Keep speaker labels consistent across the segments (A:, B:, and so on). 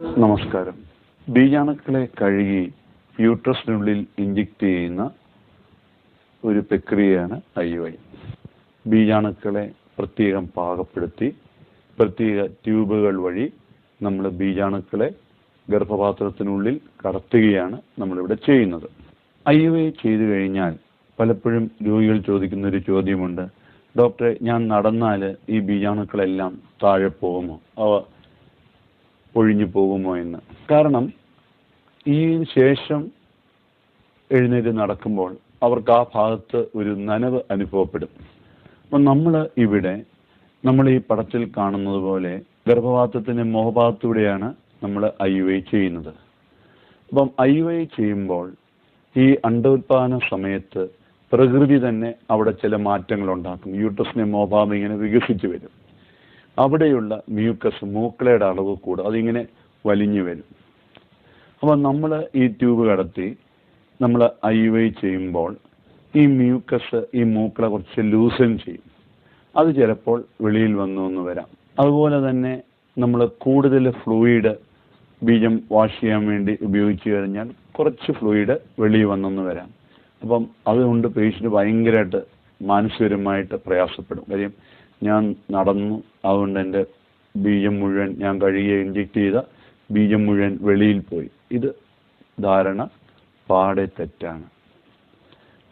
A: നമസ്കാരം. ബീജാണുക്കളെ കഴുകി യൂട്രസിനുള്ളിൽ ഇഞ്ചെക്ട് ചെയ്യുന്ന ഒരു പ്രക്രിയയാണ് ഐ യു ഐ. ബീജാണുക്കളെ പ്രത്യേകം പാകപ്പെടുത്തി പ്രത്യേക ട്യൂബുകൾ വഴി നമ്മൾ ബീജാണുക്കളെ ഗർഭപാത്രത്തിനുള്ളിൽ കടത്തുകയാണ് നമ്മളിവിടെ ചെയ്യുന്നത്. ഐ യു ഐ ചെയ്തു കഴിഞ്ഞാൽ പലപ്പോഴും രോഗികൾ ചോദിക്കുന്ന ഒരു ചോദ്യമുണ്ട്. ഡോക്ടറെ ഞാൻ നടന്നാൽ ഈ ബീജാണുക്കളെല്ലാം താഴെ പോകുമോ? അവ ഒഴിഞ്ഞു പോകുമോ എന്ന്. കാരണം ഈ ശേഷം എഴുന്നേറ്റ് നടക്കുമ്പോൾ അവർക്ക് ആ ഭാഗത്ത് ഒരു നനവ് അനുഭവപ്പെടും. അപ്പം നമ്മൾ ഇവിടെ നമ്മൾ ഈ പടത്തിൽ കാണുന്നത് പോലെ ഗർഭപാത്രത്തിന്റെ മുഖഭാഗത്തൂടെയാണ് നമ്മൾ ഐ ഐ ചെയ്യുന്നത്. അപ്പം ഐ ഐ ചെയ്യുമ്പോൾ ഈ അണ്ടോത്പാദന സമയത്ത് പ്രകൃതി തന്നെ അവിടെ ചില മാറ്റങ്ങൾ ഉണ്ടാക്കും യൂട്രസിന്റെ മോഭാവം ഇങ്ങനെ വികസിച്ചു വരും. അവിടെയുള്ള മ്യൂക്കസ് മൂക്കളയുടെ അളവ് കൂടും. അതിങ്ങനെ വലിഞ്ഞു വരും. അപ്പം നമ്മൾ ഈ ട്യൂബ് കടത്തി നമ്മൾ ഐ വൈ ചെയ്യുമ്പോൾ ഈ മ്യൂക്കസ് ഈ മൂക്കളെ കുറച്ച് ലൂസൻ ചെയ്യും. അത് ചിലപ്പോൾ വെളിയിൽ വന്നു എന്ന് വരാം. അതുപോലെ തന്നെ നമ്മൾ കൂടുതൽ ഫ്ലൂയിഡ് ബീജം വാഷ് ചെയ്യാൻ വേണ്ടി ഉപയോഗിച്ചു കഴിഞ്ഞാൽ കുറച്ച് ഫ്ലൂയിഡ് വെളിയിൽ വന്നെന്ന് വരാം. അപ്പം അതുകൊണ്ട് പേഷ്യന്റ് ഭയങ്കരമായിട്ട് മാനസികപരമായിട്ട് പ്രയാസപ്പെടും. കാര്യം ഞാൻ നടന്നു. അതുകൊണ്ട് എന്റെ ബീജം മുഴുവൻ ഞാൻ കഴുകിയ ഇഞ്ചക്ട് ചെയ്ത ബീജം മുഴുവൻ വെളിയിൽ പോയി. ഇത് ധാരണ പാടെ തെറ്റാണ്.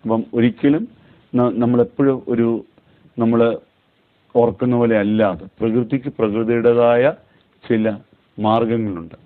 A: അപ്പം ഒരിക്കലും നമ്മളെപ്പോഴും ഒരു നമ്മൾ ഓർക്കുന്ന പോലെ അല്ലാതെ പ്രകൃതിക്ക് പ്രകൃതിയുടേതായ ചില മാർഗങ്ങളുണ്ട്.